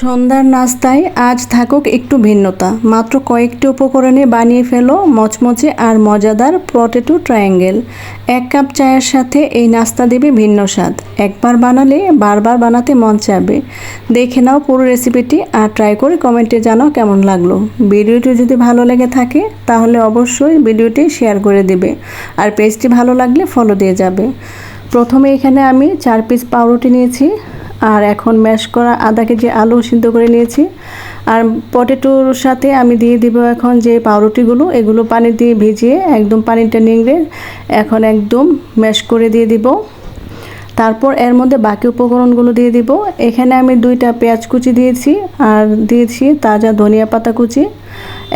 সন্ধ্যার নাস্তায় আজ থাকুক একটু ভিন্নতা। মাত্র কয়েকটি উপকরণে বানিয়ে ফেলো মচমচে আর মজাদার পটেটো ট্রায়াঙ্গেল। এক কাপ চায়ের সাথে এই নাস্তা দেবে ভিন্ন স্বাদ। একবার বানালে বারবার বানাতে মন চাবে দেখে নাও পুরো রেসিপিটি আর ট্রাই করে কমেন্টে জানাও কেমন লাগল। ভিডিওটি যদি ভালো লেগে থাকে, তাহলে অবশ্যই ভিডিওটি শেয়ার করে দেবে। আর পেজটি ভালো লাগলে ফলো দিয়ে যাবে। প্রথমে এখানে আমি চার পিস পাউরুটি নিয়েছি। আর এখন ম্যাশ করা আধা কেজি আলু সিদ্ধ করে নিয়েছি, আর পটেটোর সাথে আমি দিয়ে দিব এখন যে পাউরুটিগুলো, এগুলো পানি দিয়ে ভিজিয়ে একদম পানিটা নিংড়ে এখন একদম ম্যাশ করে দিয়ে দিব। তারপর এর মধ্যে বাকি উপকরণগুলো দিয়ে দিব। এখানে আমি দুইটা পেঁয়াজ কুচি দিয়েছি, আর দিয়েছি তাজা ধনিয়া পাতা কুচি।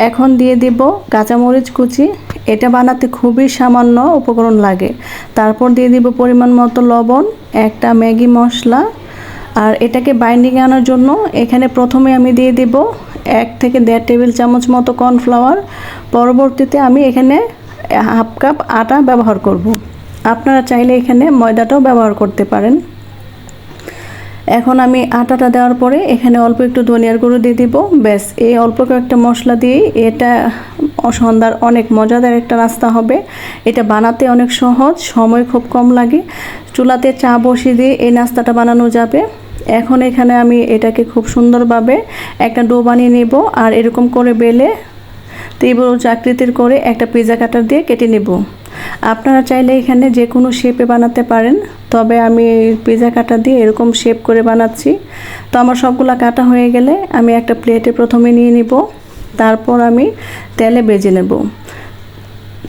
এখন দিয়ে দিব কাঁচামরিচ কুচি। এটা বানাতে খুবই সামান্য উপকরণ লাগে। তারপর দিয়ে দিব পরিমাণ মতো লবণ, একটা ম্যাগি মশলা আর এটাকে বাইন্ডিং আনার জন্য এখানে প্রথমে আমি দিয়ে দিব এক থেকে দেড় টেবিল চামচ মতো কর্নফ্লাওয়ার পরবর্তীতে আমি এখানে হাফ কাপ আটা ব্যবহার করব। আপনারা চাইলে এখানে ময়দাটাও ব্যবহার করতে পারেন। এখন আমি আটাটা দেওয়ার পরে এখানে অল্প একটু ধনিয়ার গুঁড়ো দিয়ে দিব। ব্যাস, এই অল্প কয়েকটা মশলা দিয়েই এটা সন্ধ্যার অনেক মজাদার একটা রাস্তা হবে। এটা বানাতে অনেক সহজ, সময় খুব কম লাগে। চুলাতে চা বসিয়ে দিয়ে এই নাস্তাটা বানানো যাবে। এখন এখানে আমি এটাকে খুব সুন্দরভাবে একটা ডো বানিয়ে নেব আর এরকম করে বেলে তীব্র চাকরিতির করে একটা পিজা কাটার দিয়ে কেটে নেব। আপনারা চাইলে এখানে যে কোনো শেপে বানাতে পারেন, তবে আমি পিজা কাটা দিয়ে এরকম শেপ করে বানাচ্ছি। তো আমার সবগুলা কাটা হয়ে গেলে আমি একটা প্লেটে প্রথমে নিয়ে নিব, তারপর আমি তেলে বেজে নেব।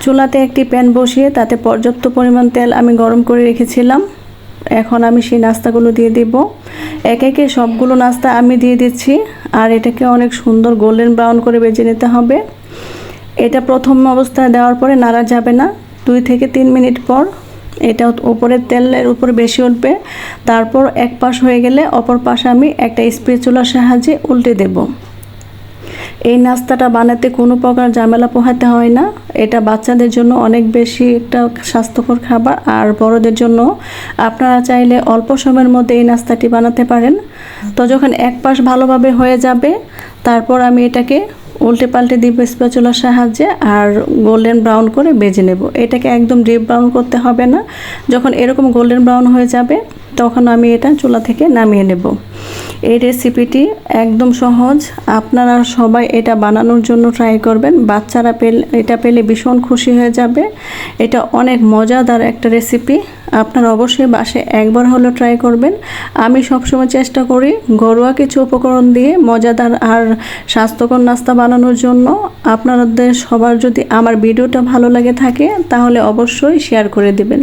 চুলাতে একটি প্যান বসিয়ে তাতে পর্যাপ্ত পরিমাণ তেল আমি গরম করে রেখেছিলাম। এখন আমি সেই নাস্তাগুলো দিয়ে দিব। একে একে সবগুলো নাস্তা আমি দিয়ে দিচ্ছি, আর এটাকে অনেক সুন্দর গোল্ডেন ব্রাউন করে বেজে নিতে হবে। এটা প্রথম অবস্থায় দেওয়ার পরে নাড়া যাবে না। দুই থেকে তিন মিনিট পর এটা উপরে তেলের উপর বেশি উঠবে। তারপর এক পাশ হয়ে গেলে অপর পাশে আমি একটা স্প্রে চুলার সাহায্যে উল্টে দেবো। এই নাস্তাটা বানাতে কোনো প্রকার ঝামেলা পোহাতে হয় না। এটা বাচ্চাদের জন্য অনেক বেশি একটা স্বাস্থ্যকর খাবার। আর বড়দের জন্য আপনারা চাইলে অল্প সময়ের মধ্যে এই নাস্তাটি বানাতে পারেন। তো যখন এক পাশ ভালোভাবে হয়ে যাবে, তারপর আমি এটাকে উল্টে পাল্টে দিব স্প্যাচুলার সাহায্যে আর গোল্ডেন ব্রাউন করে বেজে নেব। এটাকে একদম ডিপ ব্রাউন করতে হবে না। যখন এরকম গোল্ডেন ব্রাউন হয়ে যাবে, তখন আমি এটা চুলা থেকে নামিয়ে নেব। এই রেসিপিটি একদম সহজ। আপনারা সবাই এটা বানানোর জন্য ট্রাই করবেন। বাচ্চারা পেলে, এটা পেলে ভীষণ খুশি হয়ে যাবে। এটা অনেক মজাদার একটা রেসিপি আপনারা অবশ্যই বাসে একবার হলেও ট্রাই করবেন। আমি সবসময় চেষ্টা করি ঘরোয়া কিছু উপকরণ দিয়ে মজাদার আর স্বাস্থ্যকর নাস্তা বানানোর জন্য। আপনাদের সবার যদি আমার ভিডিওটা ভালো লাগে থাকে, তাহলে অবশ্যই শেয়ার করে দিবেন।